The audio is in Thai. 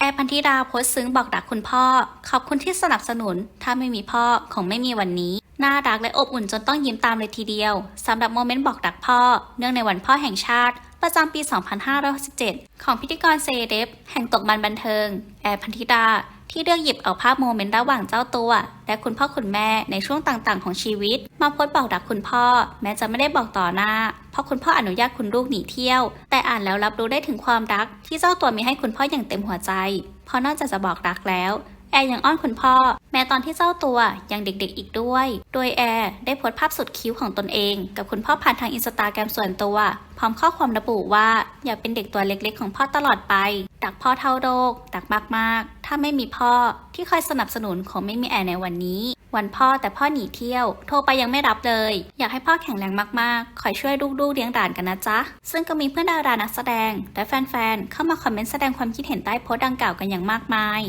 แอร์พันธิราโพสซึ้งบอกรักคุณพ่อ ขอบคุณที่สนับสนุน ถ้าไม่มีพ่อคงไม่มีวันนี้ น่ารักและอบอุ่นจนต้องยิ้มตามเลยทีเดียวสำหรับโมเมนต์บอกรักพ่อ เนื่องในวันพ่อแห่งชาติ ประจำปี 2567 ของพิธีกรเซเดฟแห่งตกมันบันเทิง แอร์พันธิรา ที่เลือกหยิบเอาภาพโมเมนต์ระหว่างเจ้าตัว และคุณพ่อคุณแม่ในช่วงต่างๆ ของชีวิต มาโพสต์บอกรักคุณพ่อ แม้จะไม่ได้บอกต่อหน้า เพราะคุณพ่ออนุญาตคุณลูกหนีเที่ยว แต่อ่านแล้วรับรู้ได้ถึงความรัก ที่เจ้าตัวมีให้คุณพ่ออย่างเต็มหัวใจ เพราะนอกจากจะบอกรักแล้วแอร์ยังอ้อนคุณพ่อ แม้ตอนที่เจ้าตัวยังเด็กๆอีกด้วย โดยแอร์ได้โพสต์ภาพสุดคิ้วของตนเอง กับคุณพ่อผ่านทางอินสตาแกรมส่วนตัว พร้อมข้อความระบุว่า อย่าเป็นเด็กตัวเล็กๆของพ่อตลอดไป ดักพ่อเท่าโลกดักมากๆ ถ้าไม่มีพ่อที่คอยสนับสนุนคงไม่มีแอร์ในวันนี้ วันพ่อแต่พ่อหนีเที่ยว โทรไปยังไม่รับเลย อยากให้พ่อแข็งแรงมากๆ คอยช่วยลูกๆเลี้ยงหลานกันนะจ๊ะ ซึ่งก็มีเพื่อนดารานักแสดง และแฟนๆ เข้ามาคอมเมนต์แสดงความคิดเห็นใต้โพสต์ดังกล่าวกันอย่างมากมาย